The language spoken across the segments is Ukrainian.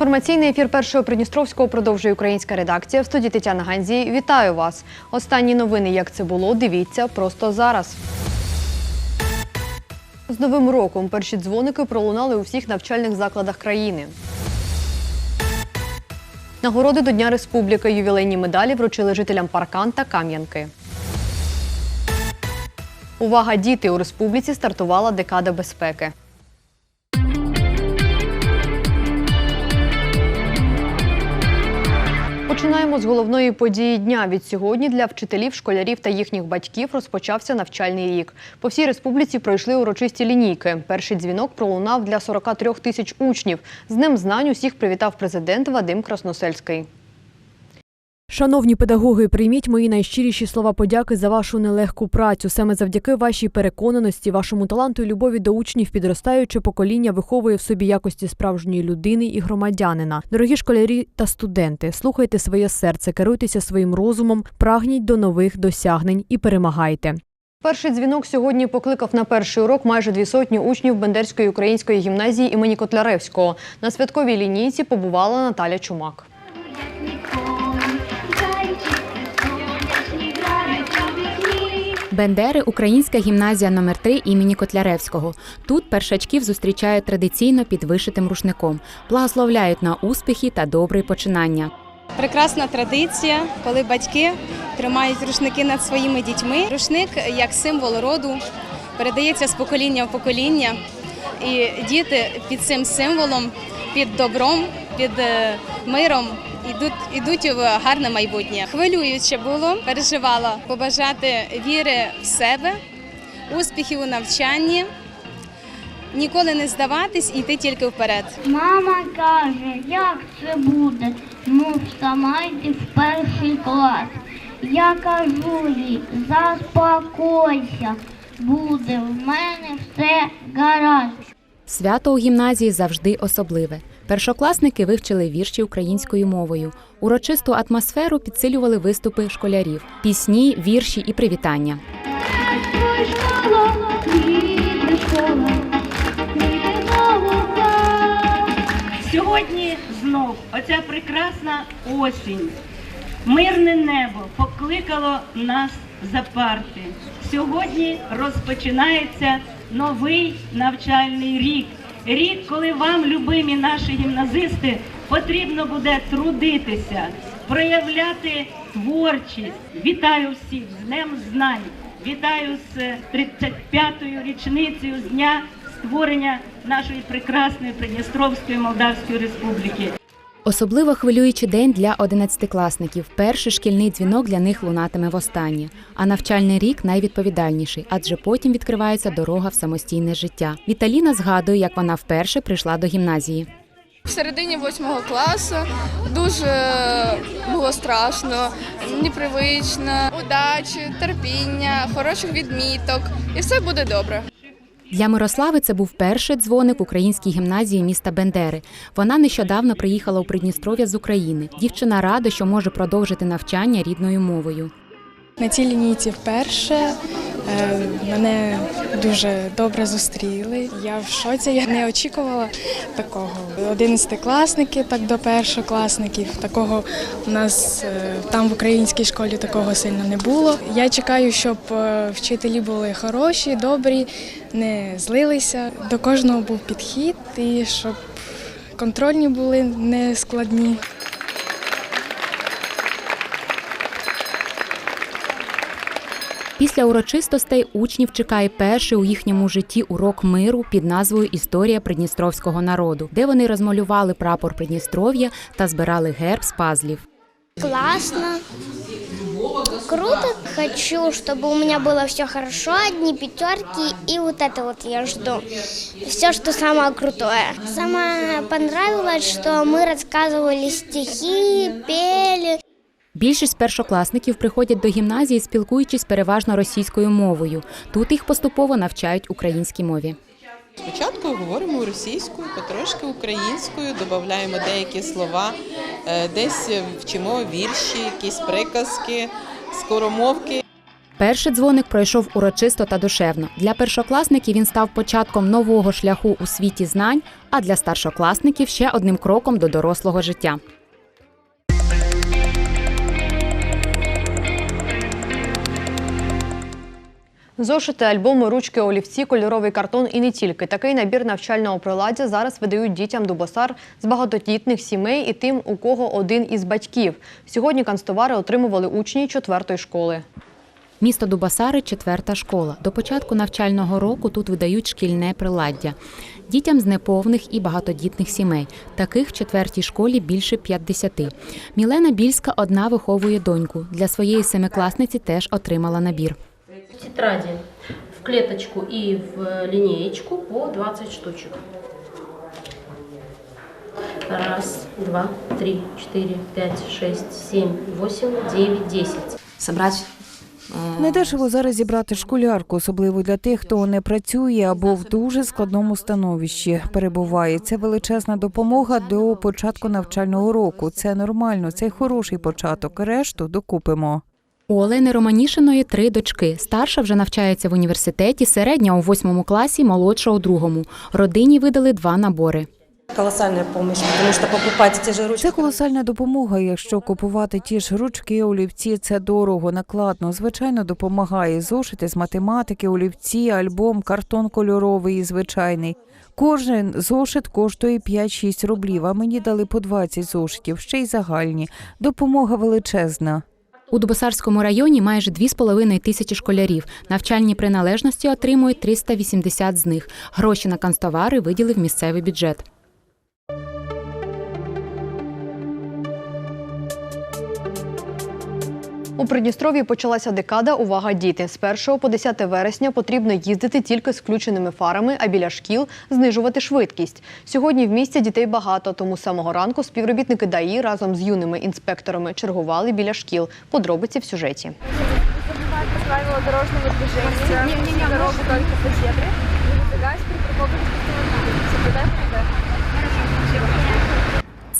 Інформаційний ефір першого Придністровського продовжує українська редакція. В студії Тетяна Ганзій. Вітаю вас. Останні новини, як це було, дивіться просто зараз. З новим роком перші дзвоники пролунали у всіх навчальних закладах країни. Нагороди до Дня Республіки ювілейні медалі вручили жителям Паркан та Кам'янки. Увага, діти! У республіці стартувала декада безпеки. З головної події дня. Від сьогодні для вчителів, школярів та їхніх батьків розпочався навчальний рік. По всій республіці пройшли урочисті лінійки. Перший дзвінок пролунав для 43 тисяч учнів. З ним знань усіх привітав президент Вадим Красносельський. Шановні педагоги, прийміть мої найщиріші слова подяки за вашу нелегку працю. Саме завдяки вашій переконаності, вашому таланту і любові до учнів підростаюче покоління виховує в собі якості справжньої людини і громадянина. Дорогі школярі та студенти, слухайте своє серце, керуйтеся своїм розумом, прагніть до нових досягнень і перемагайте. Перший дзвінок сьогодні покликав на перший урок майже дві сотні учнів Бендерської української гімназії імені Котляревського. На святковій лінійці побувала Наталя Чумак. Бендери Українська гімназія номер 3 імені Котляревського. Тут першачків зустрічають традиційно під вишитим рушником, благословляють на успіхи та добрі починання. Прекрасна традиція, коли батьки тримають рушники над своїми дітьми. Рушник як символ роду передається з покоління в покоління, і діти під цим символом, під добром, під е, миром ідуть, ідуть в гарне майбутнє. Хвилююче було, переживала побажати віри в себе, успіхів у навчанні, ніколи не здаватись, іти тільки вперед. Мама каже, як це буде? Ну, вставайте в перший клас. Я кажу їй, заспокойся, буде в мене все гаразд. Свято у гімназії завжди особливе. Першокласники вивчили вірші українською мовою. Урочисту атмосферу підсилювали виступи школярів, пісні, вірші і привітання. Сьогодні знов оця прекрасна осінь, мирне небо покликало нас за парти. Сьогодні розпочинається новий навчальний рік. Рік, коли вам, любимі наші гімназисти, потрібно буде трудитися, проявляти творчість. Вітаю всіх з Днем знань! Вітаю з 35-ю річницею з дня створення нашої прекрасної Придністровської Молдавської Республіки. Особливо хвилюючий день для одинадцятикласників. Перший шкільний дзвінок для них лунатиме востаннє. А навчальний рік найвідповідальніший, адже потім відкривається дорога в самостійне життя. Віталіна згадує, як вона вперше прийшла до гімназії. В середині восьмого класу дуже було страшно, непривично, удачі, терпіння, хороших відміток, і все буде добре. Для Мирослави це був перший дзвоник українській гімназії міста Бендери. Вона нещодавно приїхала у Придністров'я з України. Дівчина рада, що може продовжити навчання рідною мовою. На цій лінійці вперше е, мене дуже добре зустріли. Я в шоці, я не очікувала такого. Одинадцятикласники, так до першокласників. Такого у нас е, там в українській школі такого сильно не було. Я чекаю, щоб е, вчителі були хороші, добрі, не злилися. До кожного був підхід і щоб контрольні були не складні. Після урочистостей учнів чекає перший у їхньому житті урок миру під назвою Історія придністровського народу, де вони розмалювали прапор Придністров'я та збирали герб з пазлів. Классно. Круто. Хочу, чтобы у меня было все хорошо, одни пятерки, и вот это вот я жду. Все, что самое крутое. Самое понравилось, что мы рассказывали стихи, пели. Більшість першокласників приходять до гімназії, спілкуючись переважно російською мовою. Тут їх поступово навчають українській мові. Спочатку говоримо російською, потрошки українською, додаємо деякі слова, е, десь вчимо вірші, якісь приказки, скоромовки. Перший дзвоник пройшов урочисто та душевно. Для першокласників він став початком нового шляху у світі знань, а для старшокласників ще одним кроком до дорослого життя. Зошити, альбоми, ручки, олівці, кольоровий картон і не тільки. Такий набір навчального приладдя зараз видають дітям Дубосар з багатодітних сімей і тим, у кого один із батьків. Сьогодні канцтовари отримували учні четвертої школи. Місто Дубасари четверта школа. До початку навчального року тут видають шкільне приладдя. Дітям з неповних і багатодітних сімей. Таких в четвертій школі більше 50. Мілена Більська одна виховує доньку. Для своєї семикласниці теж отримала набір. Тетради в клеточку и в линеечку по 20 штучек. Раз, два, три, четыре, пять, шесть, семь, восемь, девять, десять. собрать э, Недешево зараз зібрати школярку, особливо для тих, хто не працює або в дуже складному становищі перебуває. Це величезна допомога до початку навчального року. Це нормально, це хороший початок. Решту докупимо. У Олени Романішиної три дочки. Старша вже навчається в університеті, середня у восьмому класі, молодша у другому. Родині видали два набори. колоссальная помощь, потому что покупать те же ручки. Це колосальна допомога. Якщо купувати ті ж ручки, олівці, це дорого, накладно. Звичайно, допомагає зошити з математики, олівці, альбом, картон кольоровий і звичайний. Кожен зошит коштує 5-6 рублів, а мені дали по 20 зошитів, ще й загальні. Допомога величезна. У Дубосарському районі майже 2,5 тисячі школярів. Навчальні приналежності отримують 380 з них. Гроші на канцтовари виділив місцевий бюджет. У Придністров'ї почалася декада Увага діти. З 1 по 10 вересня потрібно їздити тільки з включеними фарами, а біля шкіл знижувати швидкість. Сьогодні в місті дітей багато, тому з самого ранку співробітники ДАІ разом з юними інспекторами чергували біля шкіл. Подробиці в сюжеті. правила дорожного движения. Не, не, не, дорогу только по зебре. Не выдвигаясь при парковке Соблюдай ПД.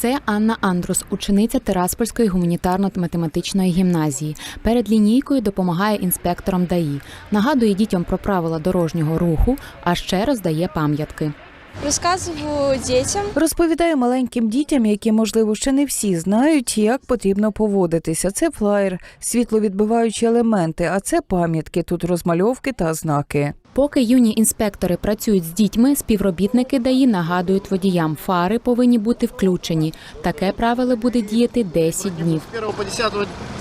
Це Анна Андрус, учениця Тираспольської гуманітарно-математичної гімназії. Перед лінійкою допомагає інспекторам ДАІ, нагадує дітям про правила дорожнього руху, а ще роздає пам'ятки. Рассказываю детям. Розповідаю маленьким дітям, які, можливо, ще не всі знають, як потрібно поводитися. Це флаєр, світловідбиваючі елементи, а це пам'ятки, тут розмальовки та знаки. Поки юні інспектори працюють з дітьми, співробітники ДАІ нагадують водіям, фари повинні бути включені. Таке правило буде діяти 10 днів. З 1 по 10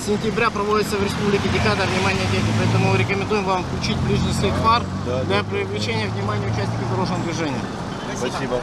сентября проводиться в республіці Декада внимання дітей, тому рекомендуємо вам включити ближній світ фар для привлечення внимання учасників дорожного движення. Спасибо.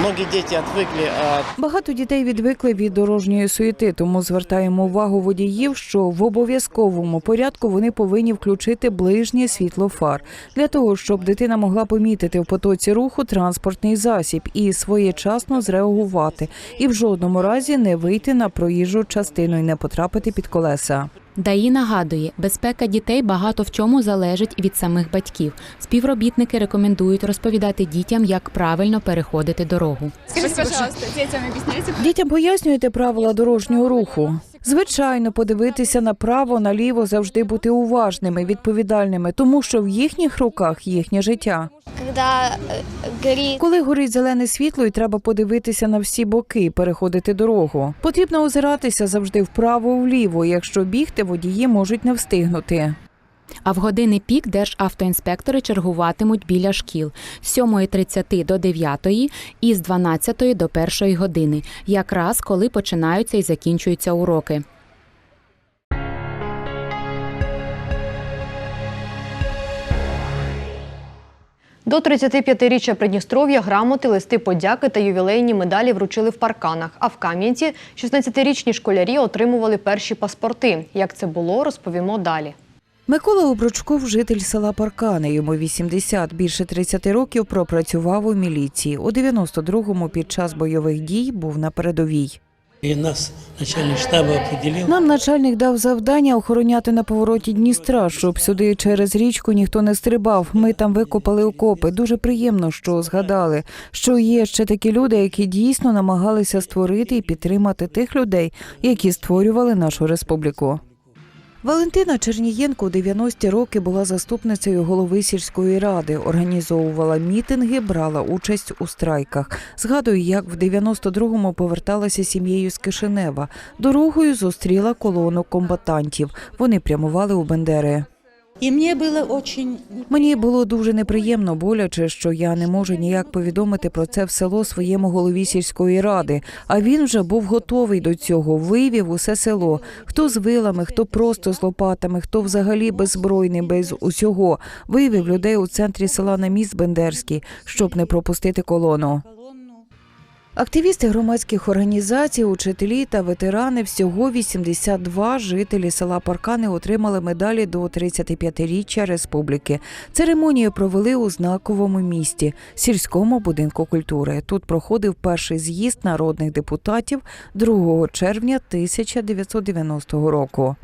Многие дети отвыкли от Багато дітей відвикли від дорожньої суєти, тому звертаємо увагу водіїв, що в обов'язковому порядку вони повинні включити ближнє світло фар для того, щоб дитина могла помітити в потоці руху транспортний засіб і своєчасно зреагувати, і в жодному разі не вийти на проїжджу частину і не потрапити під колеса. ДАІ нагадує, безпека дітей багато в чому залежить від самих батьків. Співробітники рекомендують розповідати дітям, як правильно переходити дорогу. Скажите, пожалуйста, детям объясняйте, Дітям пояснюєте правила дорожнього руху. Звичайно, подивитися направо, наліво, завжди бути уважними, відповідальними, тому що в їхніх руках їхнє життя. Коли горить зелене світло, і треба подивитися на всі боки, переходити дорогу. Потрібно озиратися завжди вправо-вліво. Якщо бігти, водії можуть не встигнути. А в години пік державтоінспектори чергуватимуть біля шкіл з 7.30 до 9 і з 12 до 1 години, якраз коли починаються і закінчуються уроки. До 35-річчя Придністров'я грамоти, листи подяки та ювілейні медалі вручили в парканах. А в Кам'янці 16-річні школярі отримували перші паспорти. Як це було, розповімо далі. Микола Обручков, житель села Паркани. Йому 80, більше 30 років пропрацював у міліції. У 92-му під час бойових дій був на передовій. Нас начальник штаба определил. Нам начальник дав завдання охороняти на повороті Дністра, щоб сюди через річку ніхто не стрибав. Ми там викопали окопи. Дуже приємно, що згадали, що є ще такі люди, які дійсно намагалися створити і підтримати тих людей, які створювали нашу республіку. Валентина Чернієнко у 90-ті роки була заступницею голови сільської ради, організовувала мітинги, брала участь у страйках. Згадую, як в 92-му поверталася сім'єю з Кишинева. Дорогою зустріла колону комбатантів. Вони прямували у Бендери. И мне было очень Мені було дуже неприємно, боляче, що я не можу ніяк повідомити про це в село своєму голові сільської ради. А він вже був готовий до цього. Вивів усе село. Хто з вилами, хто просто з лопатами, хто взагалі беззбройний, без усього. Вивів людей у центрі села на міст Бендерський, щоб не пропустити колону. Активісти громадських організацій, учителі та ветерани всього 82 жителі села Паркани отримали медалі до 35-річчя республіки. Церемонію провели у знаковому місті сільському будинку культури. Тут проходив перший з'їзд народних депутатів 2 червня 1990 року.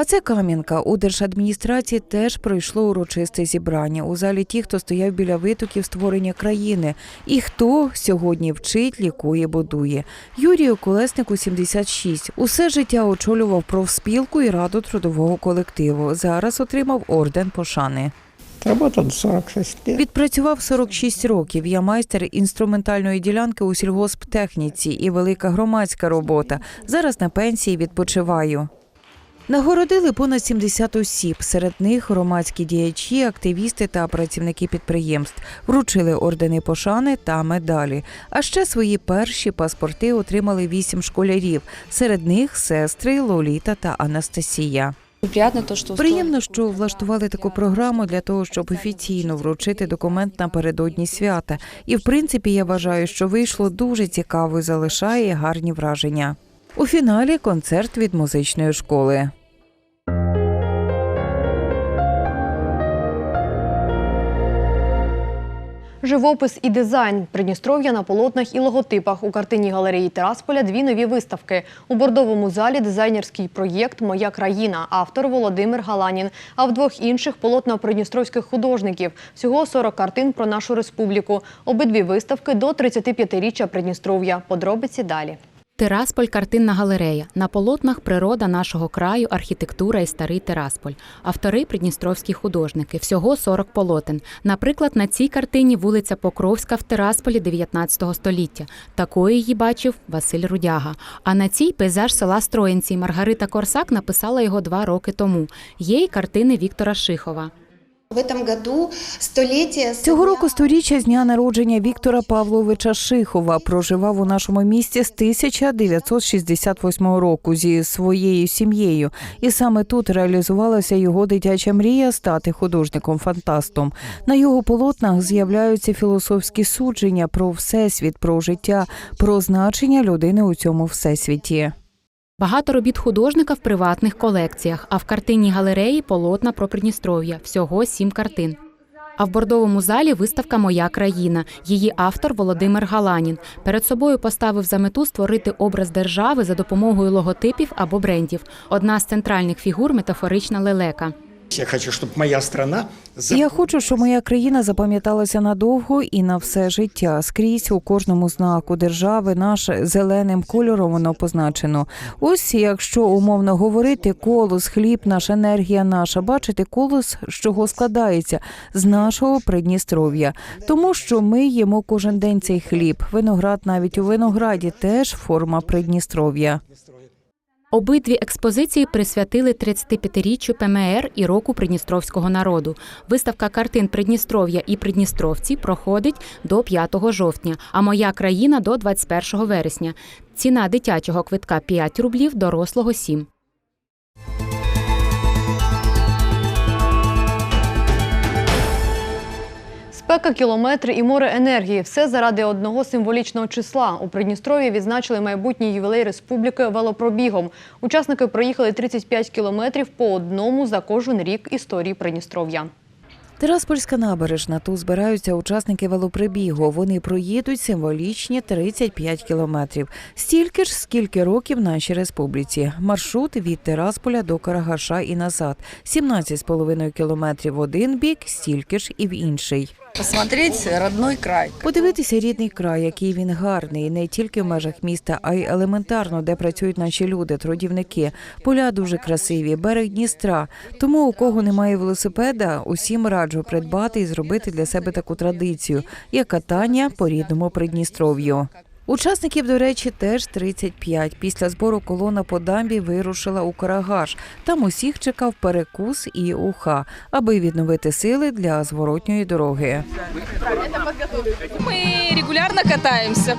А це Кам'янка. У держадміністрації теж пройшло урочисте зібрання. У залі ті, хто стояв біля витоків створення країни, і хто сьогодні вчить, лікує, будує. Юрію Колеснику 76. Усе життя очолював профспілку і раду трудового колективу. Зараз отримав орден пошани. Работал 46 лет. Відпрацював 46 років. Я майстер інструментальної ділянки у сільгосптехніці і велика громадська робота. Зараз на пенсії відпочиваю. Нагородили понад 70 осіб. Серед них громадські діячі, активісти та працівники підприємств. Вручили ордени пошани та медалі. А ще свої перші паспорти отримали вісім школярів. Серед них сестри Лоліта та Анастасія. Приємно, що влаштували таку програму для того, щоб офіційно вручити документ напередодні свята. І в принципі, я вважаю, що вийшло дуже цікаво і залишає гарні враження. У фіналі концерт від музичної школи. Живопис і дизайн Придністров'я на полотнах і логотипах у картині галереї Терасполя дві нові виставки. У бордовому залі дизайнерський проєкт Моя країна, автор Володимир Галанін. А в двох інших полотна придністровських художників. Всього 40 картин про нашу республіку. Обидві виставки до 35-річчя Придністров'я. Подробиці далі. Терасполь картинна галерея. На полотнах природа нашого краю, архітектура і старий Терасполь. Автори придністровські художники. Всього 40 полотен. Наприклад, на цій картині вулиця Покровська в Терасполі 19 століття. Такою її бачив Василь Рудяга. А на цій пейзаж села Строїнці Маргарита Корсак написала його два роки тому. Є й картини Віктора Шихова. Цього року сторіччя з дня народження Віктора Павловича Шихова проживав у нашому місті з 1968 року зі своєю сім'єю, і саме тут реалізувалася його дитяча мрія стати художником-фантастом. На його полотнах з'являються філософські судження про всесвіт, про життя, про значення людини у цьому всесвіті. Багато робіт художника в приватних колекціях, а в картинній галереї полотна про Придністров'я. Всього сім картин. А в бордовому залі виставка Моя країна. Її автор Володимир Галанін. Перед собою поставив за мету створити образ держави за допомогою логотипів або брендів. Одна з центральних фігур метафорична лелека. Я хочу, чтобы моя страна... Я хочу, щоб моя країна запам'яталася надовго і на все життя. Скрізь у кожному знаку держави наше зеленим кольором воно позначено. Ось якщо умовно говорити, колос, хліб, наша енергія наша. Бачите, колос з чого складається з нашого Придністров'я, тому що ми їмо кожен день цей хліб. Виноград навіть у винограді теж форма Придністров'я. Обидві експозиції присвятили 35-річчю ПМР і року придністровського народу. Виставка картин Придністров'я і Придністровці проходить до 5 жовтня, а моя країна до 21 вересня. Ціна дитячого квитка 5 рублів, дорослого 7. Спека, кілометри і море енергії все заради одного символічного числа. У Придністров'ї відзначили майбутній ювілей республіки велопробігом. Учасники проїхали 35 кілометрів по одному за кожен рік історії Придністров'я. Тераспольська набережна. Тут збираються учасники велоприбігу. Вони проїдуть символічні 35 кілометрів. Стільки ж, скільки років нашій республіці. Маршрут від Терасполя до Карагаша і назад. 17,5 кілометрів в один бік, стільки ж і в інший. Посмотреть родной край. Подивитися рідний край, який він гарний, не тільки в межах міста, а й елементарно, де працюють наші люди, трудівники. Поля дуже красиві, берег Дністра. Тому у кого немає велосипеда, усім раджу придбати і зробити для себе таку традицію, як катання по рідному Придністров'ю. Учасників, до речі, теж 35. Після збору колона по дамбі вирушила у Карагаш. Там усіх чекав перекус і уха, аби відновити сили для зворотньої дороги. Мы регулярно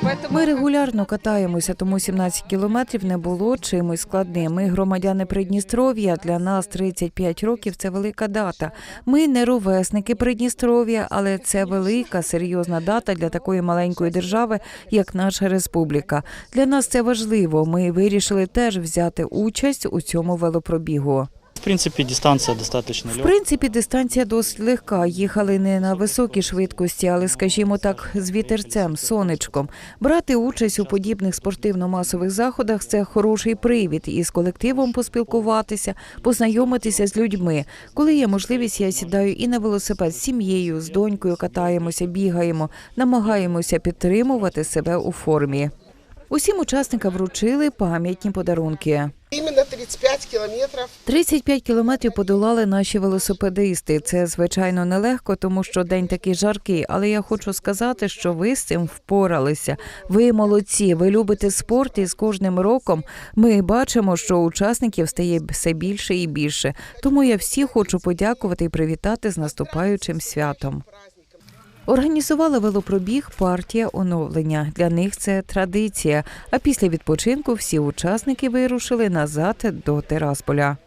поэтому... Ми регулярно катаємося, тому 17 кілометрів не було чимось складним. Ми громадяни Придністров'я. Для нас 35 років це велика дата. Ми не ровесники Придністров'я, але це велика серйозна дата для такої маленької держави, як наша республіка. Для нас це важливо. Ми вирішили теж взяти участь у цьому велопробігу. В принципе, дистанция достаточно В принципі, дистанція досить легка. Їхали не на високій швидкості, але, скажімо так, з вітерцем, сонечком. Брати участь у подібних спортивно-масових заходах це хороший привід і з колективом поспілкуватися, познайомитися з людьми. Коли є можливість, я сідаю і на велосипед з сім'єю, з донькою катаємося, бігаємо, намагаємося підтримувати себе у формі. Усім учасникам вручили пам'ятні подарунки. Именно 35 километров 35 кілометрів подолали наші велосипедисти. Це звичайно нелегко, тому що день такий жаркий. Але я хочу сказати, що ви з цим впоралися. Ви молодці. Ви любите спорт, і з кожним роком ми бачимо, що учасників стає все більше і більше. Тому я всі хочу подякувати і привітати з наступаючим святом. Організували велопробіг партія оновлення. Для них це традиція. А після відпочинку всі учасники вирушили назад до Терасполя.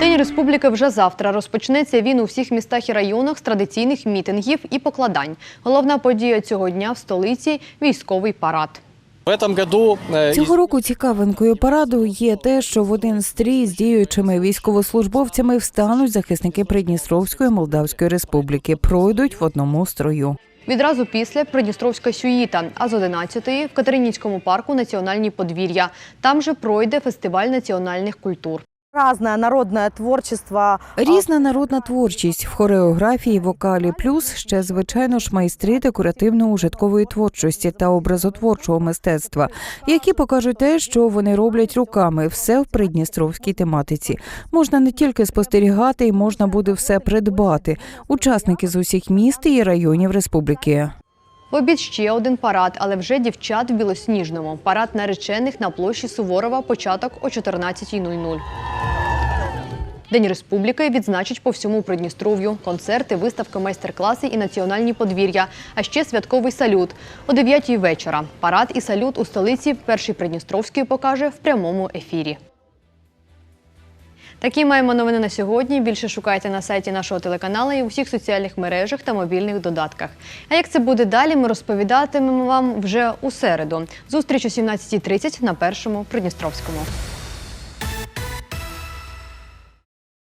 День республіки вже завтра. Розпочнеться він у всіх містах і районах з традиційних мітингів і покладань. Головна подія цього дня в столиці військовий парад. В этом году э, Цього року цікавинкою параду є те, що в один стрій з діючими військовослужбовцями встануть захисники Придністровської Молдавської Республіки. Пройдуть в одному строю. Відразу після Придністровська сюїта, а з 11-ї в Катеринівському парку національні подвір'я. Там же пройде фестиваль національних культур. Разное народное творчество. Різна народна творчість в хореографії, вокалі, плюс ще звичайно ж майстри декоративно-ужиткової творчості та образотворчого мистецтва, які покажуть те, що вони роблять руками, все в придністровській тематиці. Можна не тільки спостерігати, і можна буде все придбати. Учасники з усіх міст і районів республіки. В обід ще один парад, але вже дівчат в білосніжному. Парад наречених на площі Суворова. Початок о 14.00. День республіки відзначать по всьому Придністров'ю. Концерти, виставки, майстер-класи і національні подвір'я. А ще святковий салют о 9-й вечора. Парад і салют у столиці перший Придністровський покаже в прямому ефірі. Такі маємо новини на сьогодні. Більше шукайте на сайті нашого телеканалу і у всіх соціальних мережах та мобільних додатках. А як це буде далі, ми розповідатимемо вам вже у середу. Зустріч о 17.30 на першому Придністровському.